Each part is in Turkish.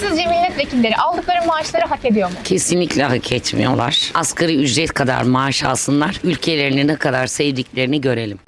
Sizce milletvekilleri aldıkları maaşları hak ediyor mu? Kesinlikle hak etmiyorlar. Asgari ücret kadar maaş alsınlar. Ülkelerini ne kadar sevdiklerini görelim.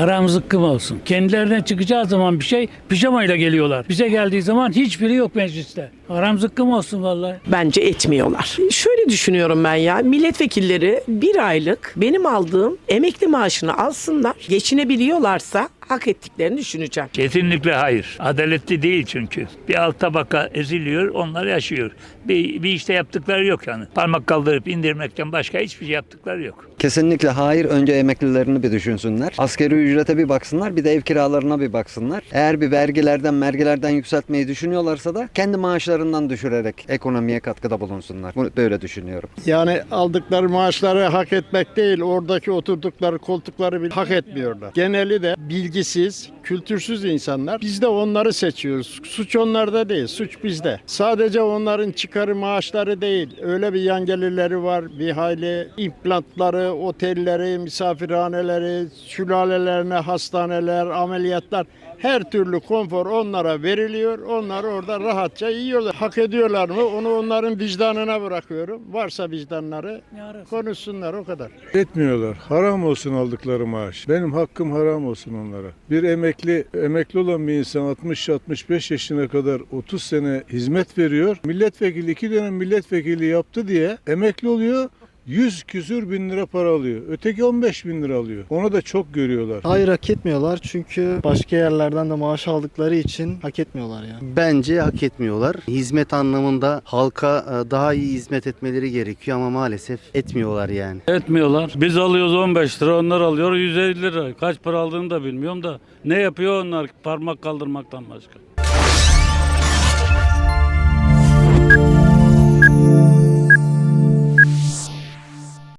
Haram zıkkım olsun. Kendilerine çıkacağı zaman bir şey pijamayla geliyorlar. Bize geldiği zaman hiçbiri yok mecliste. Haram zıkkım olsun vallahi. Bence etmiyorlar. Şöyle düşünüyorum ben ya. Milletvekilleri bir aylık benim aldığım emekli maaşını alsınlar. Geçinebiliyorlarsa hak ettiklerini düşüneceğim. Kesinlikle hayır. Adaletli değil çünkü. Bir alt tabaka eziliyor, onlar yaşıyor. Bir, bir işte yaptıkları yok yani. Parmak kaldırıp indirmekten başka hiçbir şey yaptıkları yok. Kesinlikle hayır. Önce emeklilerini bir düşünsünler. Asgari ücrete bir baksınlar. Bir de ev kiralarına bir baksınlar. Eğer bir vergilerden, mergilerden yükseltmeyi düşünüyorlarsa da kendi maaşlarından düşürerek ekonomiye katkıda bulunsunlar. Bunu böyle düşünüyorum. Yani aldıkları maaşları hak etmek değil, oradaki oturdukları koltukları bile hak etmiyorlar. Geneli de bilgisiz, kültürsüz insanlar. Biz de onları seçiyoruz. Suç onlarda değil, suç bizde. Sadece onların çıkarı maaşları değil, öyle bir yan gelirleri var. Bir hayli implantları, otelleri, misafirhaneleri, sülalelerine hastaneler, ameliyatlar. Her türlü konfor onlara veriliyor. Onlar orada rahatça yiyorlar. Hak ediyorlar mı? Onu onların vicdanına bırakıyorum. Varsa vicdanları konuşsunlar o kadar. Etmiyorlar. Haram olsun aldıkları maaş. Benim hakkım haram olsun onlara. Bir emekli emekli olan bir insan 60-65 yaşına kadar 30 sene hizmet veriyor. Milletvekili iki dönem milletvekili yaptı diye emekli oluyor. 100 küsür bin lira para alıyor. Öteki 15 bin lira alıyor. Onu da çok görüyorlar. Hayır hak etmiyorlar çünkü başka yerlerden de maaş aldıkları için hak etmiyorlar yani. Bence hak etmiyorlar. Hizmet anlamında halka e, daha iyi hizmet etmeleri gerekiyor ama maalesef etmiyorlar yani. Etmiyorlar. Biz alıyoruz 15 lira onlar alıyor 150 lira. Kaç para aldığını da bilmiyorum da. Ne yapıyor onlar parmak kaldırmaktan başka.